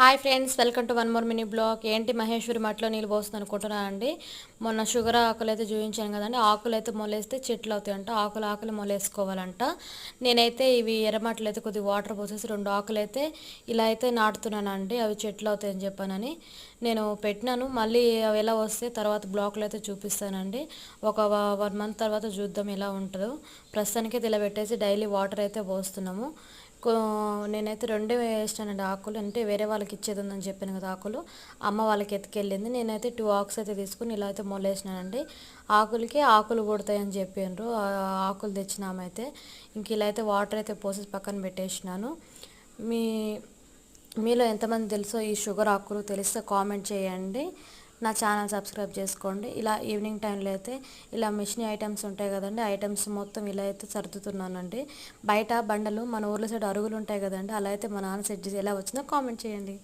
Hi friends welcome to one more mini blog. ఏంటి మహేశ్వరి మట్లో నీళ్ళు పోస్తుంది అనుకుంటున్నా అండి? మొన్న షుగర్ ఆకులు అయితే చూపించాను కదండి ఆకులు అయితే మొలేస్తే చెట్లు అవుతాయంట ఆకులు ఆకులు మొలేసుకోవాలంట. నేనైతే ఇవి ఎర్రమట్లు అయితే కొద్దిగా వాటర్ పోసేసి రెండు ఆకులు అయితే ఇలా అయితే నాటుతున్నానండి అవి చెట్లు అవుతాయని చెప్పానని. నేను పెట్టినాను మళ్ళీ అవి ఎలా వస్తే తర్వాత బ్లాక్లో అయితే చూపిస్తానండి. ఒక వన్ మంత్ తర్వాత చూద్దాం ఎలా ఉంటుందో. ప్రస్తుతానికి ఇలా పెట్టేసి డైలీ వాటర్ అయితే పోస్తున్నాము. నేనైతే రెండే వేసినానండి ఆకులు అంటే వేరే వాళ్ళకి ఇచ్చేది ఉందని చెప్పాను కదా ఆకులు. అమ్మ వాళ్ళకి ఎత్తుకెళ్ళింది. నేనైతే టూ ఆకుస్ అయితే తీసుకుని ఇలా అయితే మొలేసినానండి. ఆకులకి ఆకులు పుడతాయని చెప్పిండ్రు ఆకులు తెచ్చినామైతే ఇంక ఇలా అయితే వాటర్ అయితే పోసేసి పక్కన పెట్టేసినాను. మీ మీలో ఎంతమంది తెలుసో ఈ షుగర్ ఆకులు తెలిస్తే కామెంట్ చేయండి. నా ఛానల్ సబ్స్క్రైబ్ చేసుకోండి. ఇలా ఈవినింగ్ టైంలో అయితే ఇలా మిషన్ ఐటమ్స్ ఉంటాయి కదండి ఐటమ్స్ మొత్తం ఇలా అయితే సర్దుతున్నానండి. బయట బండలు మన ఊర్లో సైడ్ అరుగులు ఉంటాయి కదండి అలా అయితే మా నాన్న సెట్ చేసి ఎలా వచ్చిందో కామెంట్ చేయండి.